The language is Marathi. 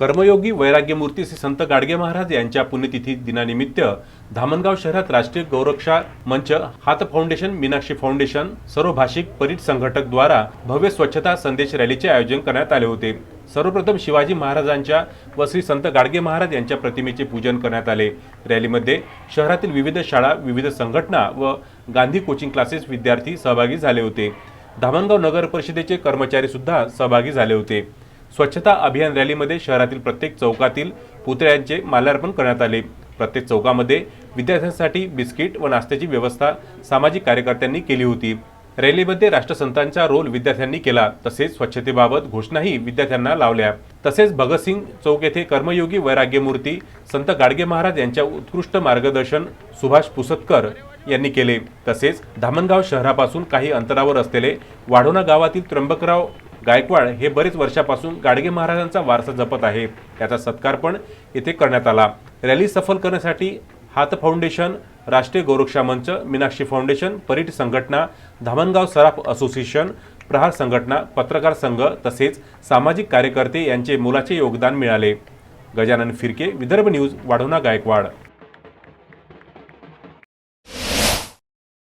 कर्मयोगी वैराग्यमूर्ती श्री संत गाडगे महाराज यांच्या पुण्यतिथी दिनानिमित्त धामणगाव शहरात राष्ट्रीय गौरक्षा मंच हात फाउंडेशन मीनाक्षी फाउंडेशन सर्व भाषिक परीट संघटक द्वारा भव्य स्वच्छता संदेश रॅलीचे आयोजन करण्यात आले होते. सर्वप्रथम शिवाजी महाराजांच्या व श्री संत गाडगे महाराज यांच्या प्रतिमेचे पूजन करण्यात आले. रॅलीमध्ये शहरातील विविध शाळा विविध संघटना व गांधी कोचिंग क्लासेस विद्यार्थी सहभागी झाले होते. धामणगाव नगर परिषदेचे कर्मचारी सुद्धा सहभागी झाले होते. स्वच्छता अभियान रॅलीमध्ये शहरातील प्रत्येक चौकातील पुतळ्यांचे माल्यार्पण करण्यात आले. प्रत्येक चौकामध्ये विद्यार्थ्यांसाठी बिस्किट व नाश्त्याची व्यवस्था सामाजिक कार्यकर्त्यांनी केली होती. रॅलीमध्ये राष्ट्रसंतांचा रोल विद्यार्थ्यांनी केला. तसेच स्वच्छतेबाबत घोषणाही विद्यार्थ्यांना लावल्या. तसेच भगतसिंग चौक येथे कर्मयोगी वैराग्यमूर्ती संत गाडगे महाराज यांच्या उत्कृष्ट मार्गदर्शन सुभाष पुसतकर यांनी केले. तसेच धामणगाव शहरापासून काही अंतरावर असलेले वाढोणा गावातील त्र्यंबकराव गायकवाड हे बरेच वर्षापासून गाडगे महाराजांचा वारसा जपत आहे. त्याचा सत्कार पण येथे करण्यात आला. रॅली सफल करण्यासाठी हात फाउंडेशन राष्ट्रीय गौरक्षा मंच मीनाक्षी फाउंडेशन परीट संघटना धामणगाव सराफ असोसिएशन प्रहार संघटना पत्रकार संघ तसेच सामाजिक कार्यकर्ते यांचे मोलाचे योगदान मिळाले. गजानन फिरके विदर्भ न्यूज वाढवणा गायकवाड.